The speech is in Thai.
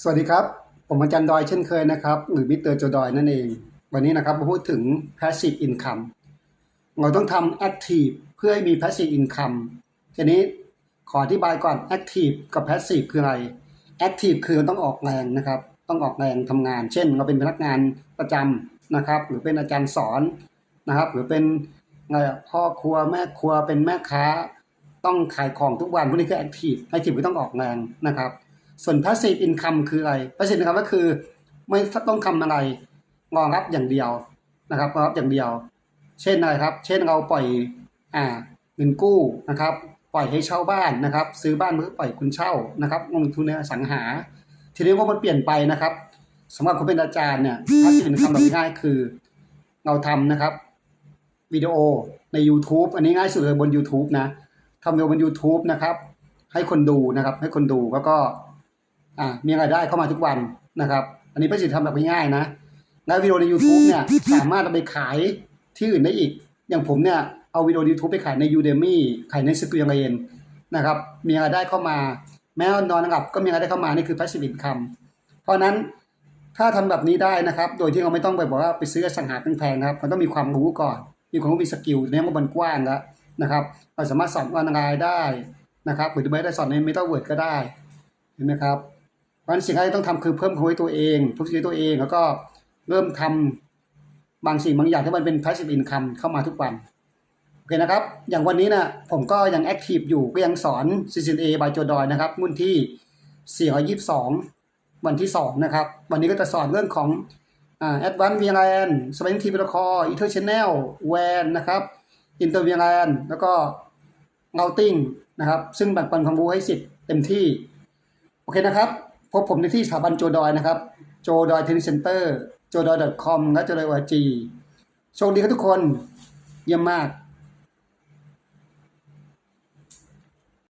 สวัสดีครับ ผมอาจารย์ดอยเช่นเคยนะครับ หรือมิสเตอร์โจดอยนั่นเอง วันนี้นะครับมาพูดถึง passive income เราต้องทำ active เพื่อให้มี passive income ทีนี้ขออธิบายก่อน active กับ passive คืออะไร active คือต้องออกแรงนะครับ ต้องออกแรงทำงาน เช่น เราเป็นพนักงานประจำนะครับ หรือเป็นอาจารย์สอนนะครับ หรือเป็นพ่อครัวแม่ครัวเป็นแม่ค้า ต้องขายของทุกวันพวกนี้คือ active active ไม่ต้องออกแรงนะครับ ส่วน passive income คืออะไร passive income ก็คือไม่ต้องทำอะไรรองรับอย่างเดียวนะครับรองรับอย่างเดียว เช่นอะไรครับ เช่นเราปล่อยอ่าเงินกู้นะครับ ปล่อยให้เช่าบ้านนะครับ ซื้อบ้านเพื่อปล่อยคุณเช่านะครับลงทุนในอสังหา ทีนี้ว่ามันเปลี่ยนไปนะครับสำหรับคนเป็นอาจารย์เนี่ย passive income แบบง่ายคือเราทำนะครับวิดีโอใน YouTube อันนี้ง่ายสุดเลยบน YouTube นะทำวิดีโอบน YouTube นะครับ ให้คนดูนะครับ ให้คนดูแล้วก็ มีรายได้เข้ามาทุกวันนะครับ อันนี้ประสิทธิ์ทำแบบง่ายๆนะ แล้ววิดีโอใน YouTube เนี่ยสามารถเอาไปขายที่อื่นได้อีก อย่างผมเนี่ยเอาวิดีโอ YouTube ไปขายใน Udemy ขายใน s q u a r e นะครับ มีรายได้เข้ามา แม้ว่านอนหลับก็มีรายได้เข้ามา นี่คือ passive income เพราะฉะนั้นถ้าทำแบบนี้ได้นะครับ โดยที่เราไม่ต้องไปบอกว่าไปซื้ออสังหาแพงๆนะครับมันต้องมีความรู้ก่อน มีความรู้มีสกิลเนี่ยว่ามันกว้างแล้วนะครับ เราสามารถสอนออนไลน์ได้นะครับหรือไม่ได้สอนใน Metaverse ก็ได้เห็นไหมครับ เพราะฉะนั้นสิ่งที่ต้องทำคือเพิ่มความรู้ตัวเองทุกสิ่งตัวเอง แล้วก็เริ่มทำบางสิ่งบางอย่างที่มันเป็น passive income เข้ามาทุกวันโอเคนะครับ อย่างวันนี้นะผมก็ยังแอคทีฟอยู่ก็ยังสอน CCNA by โจดอยนะครับรุ่นที่ 422 วันที่ 2 นะครับ วันนี้ก็จะสอนเรื่องของอ่า Advanced VLAN Spectrum Protocol Ether Channel WAN นะครับ Inter VLAN แล้วก็ Routing นะครับ ซึ่งแบ่งปันความรู้ให้สิทธิ์เต็มที่ โอเคนะครับ บผมในที่สถาบันโจดอยนะครับ โจดอยเทนนิสเซ็นเตอร์โจดอย .com และโจดอย org โชคดีครับทุกคน เยี่ยมมาก